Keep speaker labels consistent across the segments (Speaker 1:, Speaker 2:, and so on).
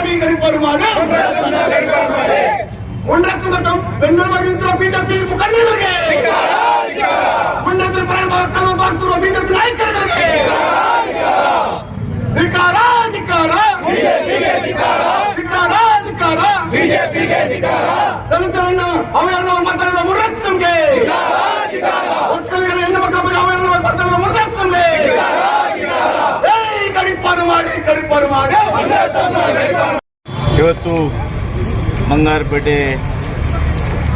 Speaker 1: ಗಡಿಪಾರು ಮಾಡಿ ಮುಂಡತ್ತಿನ ಬೆಂಗಳೂರು ನಿಂತಿರುವ ಬಿಜೆಪಿ ಮುಖಂಡರಿಗೆ ಮುಂಡತ್ತಿನ ಪ್ರೇಮ ಕಲ್ಲೊಂದು ಆಗ್ತಿರುವ ಬಿಜೆಪಿ ನಾಯಕರಿಗೆ ಧಿಕಾರ ಧಿಕಾರ ಧಿಕಾರ ಧಿಕಾರ ದಲಿತರನ್ನು ಅವರನ್ನು ಮಾತಾಡುವ ಮುರತ್ ನಮ್ಗೆ
Speaker 2: ಇವತ್ತು ಬಂಗಾರಪೇಟೆ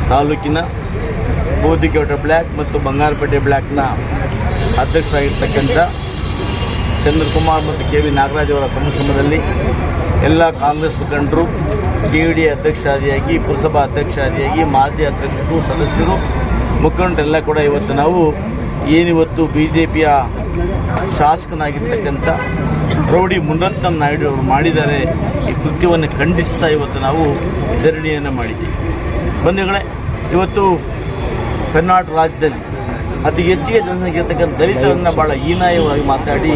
Speaker 2: ತಾಲೂಕಿನ ಬೋದಿಗೌಡ ಬ್ಲ್ಯಾಕ್ ಮತ್ತು ಬಂಗಾರಪೇಟೆ ಬ್ಲ್ಯಾಕ್ನ ಅಧ್ಯಕ್ಷರಾಗಿರ್ತಕ್ಕಂಥ ಚಂದ್ರಕುಮಾರ್ ಮತ್ತು ಕೆ ವಿ ನಾಗರಾಜ್ ಅವರ ಸಮಕ್ಷಮದಲ್ಲಿ ಎಲ್ಲ ಕಾಂಗ್ರೆಸ್ ಮುಖಂಡರು, ಕೆ ಡಿ ಅಧ್ಯಕ್ಷಾದಿಯಾಗಿ ಪುರಸಭಾ ಅಧ್ಯಕ್ಷಾದಿಯಾಗಿ ಮಾಜಿ ಅಧ್ಯಕ್ಷರು, ಸದಸ್ಯರು, ಮುಖಂಡರೆಲ್ಲ ಕೂಡ ಇವತ್ತು ನಾವು ಏನಿವತ್ತು ಬಿ ಜೆ ಪಿಯ ಶಾಸಕನಾಗಿರ್ತಕ್ಕಂಥ ರೌಡಿ ಮುನರತ್ನಂ ನಾಯ್ಡು ಅವರು ಮಾಡಿದ್ದಾರೆ ಈ ಕೃತ್ಯವನ್ನು ಖಂಡಿಸ್ತಾ ಇವತ್ತು ನಾವು ಧರಣಿಯನ್ನು ಮಾಡಿದ್ದೀವಿ. ಬಂಧುಗಳೇ, ಇವತ್ತು ಕರ್ನಾಟಕ ರಾಜ್ಯದಲ್ಲಿ ಅತಿ ಹೆಚ್ಚಿಗೆ ಜನಸಂಖ್ಯೆ ಇರ್ತಕ್ಕಂಥ ದಲಿತರನ್ನು ಭಾಳ ಹೀನಾಯವಾಗಿ ಮಾತಾಡಿ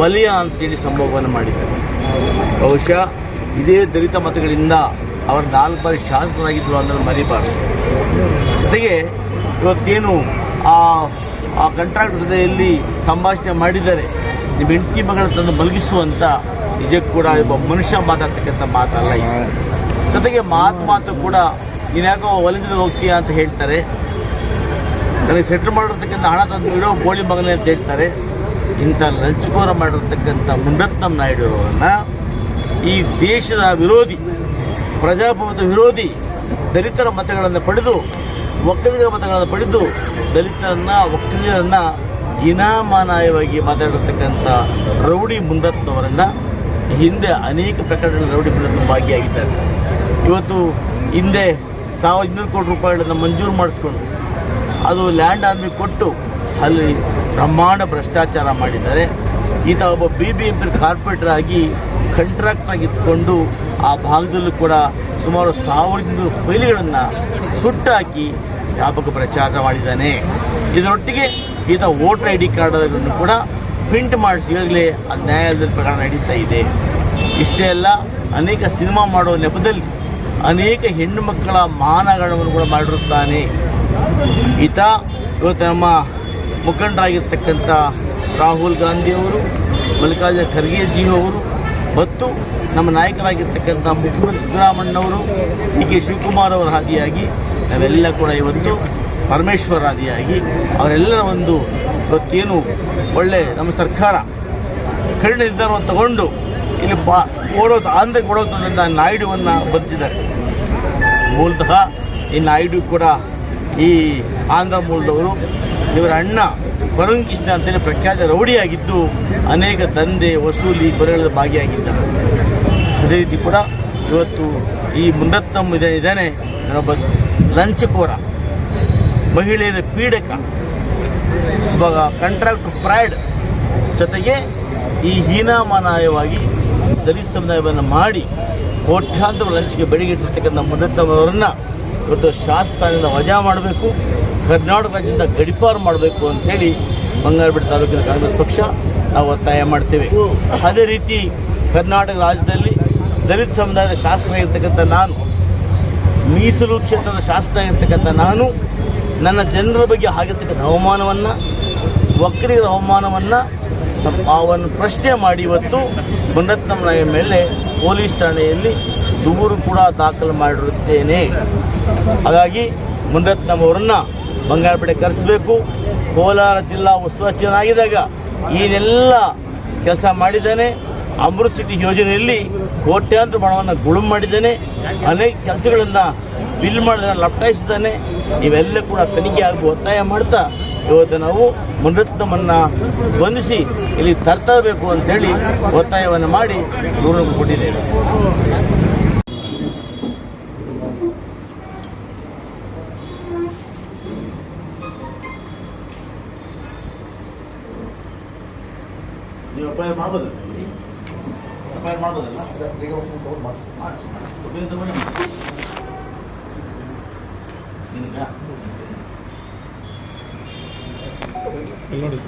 Speaker 2: ವಲಯ ಅಂತೇಳಿ ಸಂಭವವನ್ನು ಮಾಡಿದ್ದಾರೆ. ಬಹುಶಃ ಇದೇ ದಲಿತ ಮತಗಳಿಂದ ಅವರು ನಾಲ್ಕು ಬಾರಿ ಶಾಸಕರಾಗಿದ್ದರು ಅನ್ನೋದು ಮರಿಬಾರ್ದು. ಜೊತೆಗೆ ಇವತ್ತೇನು ಆ ಆ ಕಂಟ್ರಾಕ್ಟರ್ ಜೊತೆಯಲ್ಲಿ ಸಂಭಾಷಣೆ ಮಾಡಿದರೆ ನಿಮ್ಮ ಹೆಂಡತಿ ಮಗಳ ತಂದು ಮಲಗಿಸುವಂಥ ನಿಜಕ್ಕೂ ಕೂಡ ಒಬ್ಬ ಮನುಷ್ಯ ಮಾತಾಡ್ತಕ್ಕಂಥ ಮಾತಲ್ಲ ಜೊತೆಗೆ ಮಾತು ಮಾತು ಕೂಡ ನೀನ್ಯಾಕೋ ಹೊಲದಿಂದ ಹೋಗ್ತೀಯ ಅಂತ ಹೇಳ್ತಾರೆ. ನನಗೆ ಸೆಟ್ಲ್ ಮಾಡಿರ್ತಕ್ಕಂಥ ಹಣ ತಂದು ಇಡೋ ಗೋಳಿ ಮಗನೇ ಅಂತ ಹೇಳ್ತಾರೆ. ಇಂಥ ಲಂಚಕೋರ ಮಾಡಿರ್ತಕ್ಕಂಥ ಮುಂಡತ್ನಂ ನಾಯ್ಡು ಅವರನ್ನು ಈ ದೇಶದ ವಿರೋಧಿ, ಪ್ರಜಾಪ್ರಭುತ್ವ ವಿರೋಧಿ, ದಲಿತರ ಮತಗಳನ್ನು ಪಡೆದು, ಒಕ್ಕಲಿಗರ ಮತಗಳನ್ನು ಪಡೆದು, ದಲಿತರನ್ನ ಒಕ್ಕಲಿಗರನ್ನ ಇನಾಮಾನಾಯವಾಗಿ ಮಾತಾಡಿರ್ತಕ್ಕಂಥ ರೌಡಿ ಮುಂದತ್ನವರನ್ನು ಹಿಂದೆ ಅನೇಕ ಪ್ರಕರಣಗಳ ರೌಡಿ ಮುಂದತ್ನ ಭಾಗಿಯಾಗಿದ್ದಾರೆ. ಇವತ್ತು ಹಿಂದೆ ಸಾವಿರದ ಇನ್ನೂರು ಕೋಟಿ ರೂಪಾಯಿಗಳನ್ನು ಮಂಜೂರು ಮಾಡಿಸ್ಕೊಂಡು ಅದು ಲ್ಯಾಂಡ್ ಆರ್ಮಿ ಕೊಟ್ಟು ಅಲ್ಲಿ ಬ್ರಹ್ಮಾಂಡ ಭ್ರಷ್ಟಾಚಾರ ಮಾಡಿದ್ದಾರೆ. ಈತ ಒಬ್ಬ B B M P corporator ಆಗಿ ಕಾಂಟ್ರಾಕ್ಟ್ ಆಗಿ ಇಟ್ಕೊಂಡು ಆ ಭಾಗದಲ್ಲೂ ಕೂಡ ಸುಮಾರು ಸಾವಿರದ ಫೈಲ್ಗಳನ್ನು ಸುಟ್ಟಾಕಿ ವ್ಯಾಪಕ ಪ್ರಚಾರ ಮಾಡಿದ್ದಾನೆ. ಇದರೊಟ್ಟಿಗೆ ಈತ ವೋಟರ್ ಐ ಡಿ ಕಾರ್ಡನ್ನು ಕೂಡ ಪ್ರಿಂಟ್ ಮಾಡಿಸಿ, ಈಗಾಗಲೇ ಆ ನ್ಯಾಯಾಲಯದ ಪ್ರಕರಣ ನಡೀತಾ ಇದೆ. ಇಷ್ಟೇ ಅಲ್ಲ, ಅನೇಕ ಸಿನಿಮಾ ಮಾಡುವ ನೆಪದಲ್ಲಿ ಅನೇಕ ಹೆಣ್ಣು ಮಕ್ಕಳ ಮಾನಗಣವನ್ನು ಕೂಡ ಮಾಡಿರುತ್ತಾನೆ. ಈತ ಇವತ್ತು ನಮ್ಮ ಮುಖಂಡರಾಗಿರ್ತಕ್ಕಂಥ ರಾಹುಲ್ ಗಾಂಧಿಯವರು ಮಲ್ಲಿಕಾರ್ಜುನ ಅವರು, ಮತ್ತು ನಮ್ಮ ನಾಯಕರಾಗಿರ್ತಕ್ಕಂಥ ಮುಖ್ಯಮಂತ್ರಿ ಸಿದ್ದರಾಮಣ್ಣವರು ಡಿ ಕೆ ಶಿವಕುಮಾರ್ ಅವರ ಹಾದಿಯಾಗಿ ನಾವೆಲ್ಲ ಕೂಡ ಇವತ್ತು ಪರಮೇಶ್ವರಾದಿಯಾಗಿ ಅವರೆಲ್ಲರ ಒಂದು ಇವತ್ತೇನು ಒಳ್ಳೆ ನಮ್ಮ ಸರ್ಕಾರ ಕಠಿಣ ನಿರ್ಧಾರವನ್ನು ತಗೊಂಡು ಇಲ್ಲಿ ಬಾ, ಓಡೋದು ಆಂಧ್ರ ಓಡೋದಂಥ ನಾಯ್ಡುವನ್ನು ಬಂದಿದ್ದಾರೆ. ಮೂಲತಃ ಈ ನಾಯ್ಡು ಕೂಡ ಈ ಆಂಧ್ರ ಮೂಲದವರು ಇವರ ಅಣ್ಣ ವರುಣ್ ಕೃಷ್ಣ ಅಂತೇಳಿ ಪ್ರಖ್ಯಾತ ರೌಡಿಯಾಗಿದ್ದು ಅನೇಕ ದಂಧೆ, ವಸೂಲಿ ಕೊರೆಗಳ ಭಾಗಿಯಾಗಿದ್ದ ಅದೇ ರೀತಿ ಕೂಡ ಇವತ್ತು ಈ ಮುನ್ನತ್ತಮ್ ಇದೆ ಇದ್ದಾನೆ ಒಬ್ಬ ಲಂಚಕೋರ ಮಹಿಳೆಯರ ಪೀಡಕ. ಒಬ್ಬ ಕಂಟ್ರಾಕ್ಟ್ ಪ್ರೈಡ್ ಜೊತೆಗೆ ಈ ಹೀನಾಮಾನಾಯವಾಗಿ ದಲಿತ ಸಮುದಾಯವನ್ನು ಮಾಡಿ ಕೋಟ್ಯಾಂತರ ಲಂಚಿಗೆ ಬೆಳಗಿಟ್ಟಿರ್ತಕ್ಕಂಥ ಮುನ್ನೆತ್ತವರನ್ನು ಇವತ್ತು ಶಾಸ್ತ್ರದಿಂದ ವಜಾ ಮಾಡಬೇಕು, ಕರ್ನಾಟಕ ರಾಜ್ಯದಿಂದ ಗಡಿಪಾರು ಮಾಡಬೇಕು ಅಂತೇಳಿ ಬಂಗಾರಪೇಟೆ ತಾಲೂಕಿನ ಕಾಂಗ್ರೆಸ್ ಪಕ್ಷ ನಾವು ಒತ್ತಾಯ ಮಾಡ್ತೇವೆ. ಅದೇ ರೀತಿ ಕರ್ನಾಟಕ ರಾಜ್ಯದಲ್ಲಿ ದಲಿತ ಸಮುದಾಯದ ಶಾಸ್ತ್ರ ಶಾಸಕರಾಗಿರ್ತಕ್ಕಂಥ ನಾನು ಮೀಸಲು ಕ್ಷೇತ್ರದ ಶಾಸಕ ಇರ್ತಕ್ಕಂಥ ನಾನು, ನನ್ನ ಜನರ ಬಗ್ಗೆ ಆಗಿರ್ತಕ್ಕಂಥ ಅವಮಾನವನ್ನು, ಒಕ್ಕಲಿಗರ ಅವಮಾನವನ್ನು ಅವನ್ನು ಪ್ರಶ್ನೆ ಮಾಡಿ ಇವತ್ತು ಮುನ್ನತ್ತಮ್ಮನ ಮೇಲೆ ಪೊಲೀಸ್ ಠಾಣೆಯಲ್ಲಿ ದೂರು ಕೂಡ ದಾಖಲು ಮಾಡಿರುತ್ತೇನೆ. ಹಾಗಾಗಿ ಮುನ್ನತ್ತಮ್ಮವರನ್ನು ಬಂಗಾರಪೇಟೆ ಕರೆಸಬೇಕು. ಕೋಲಾರ ಜಿಲ್ಲಾ ಉಸ್ತುವಾರಿ ಚೆನ್ನಾಗಿದ್ದಾಗ ಏನೆಲ್ಲ ಕೆಲಸ ಮಾಡಿದ್ದಾನೆ. ಅಮೃತ್ ಸಿಟಿ ಯೋಜನೆಯಲ್ಲಿ ಕೋಟ್ಯಾಂತರ ಹಣವನ್ನು ಗುಳುಂ ಮಾಡಿದ್ದೇನೆ. ಅನೇಕ ಕೆಲಸಗಳನ್ನು ಬಿಲ್ ಮಾಡಿದ ಲಪ್ಟಾಯಿಸಿದ್ದಾನೆ. ಇವೆಲ್ಲ ಕೂಡ ತನಿಖೆ ಆಗುವ ಒತ್ತಾಯ ಮಾಡ್ತಾ ಇವತ್ತು ನಾವು ಮುನರತ್ನಮನ್ನು ಬಂಧಿಸಿ ಇಲ್ಲಿ ತರ್ತಬೇಕು ಅಂತೇಳಿ ಒತ್ತಾಯವನ್ನು ಮಾಡಿ ದೂರನ್ನು ಕೊಟ್ಟಿದ್ದೇವೆ. ನೀವು ಅಪಾಯ ಇಲ್ಲಿ? ಮಾಡೋದಲ್ಲ ಮಾಡ್ಬೋದಲ್ಲ ಮಾಡಿಸಿ. ಮಾಡಿ.
Speaker 3: ನೋಡಿ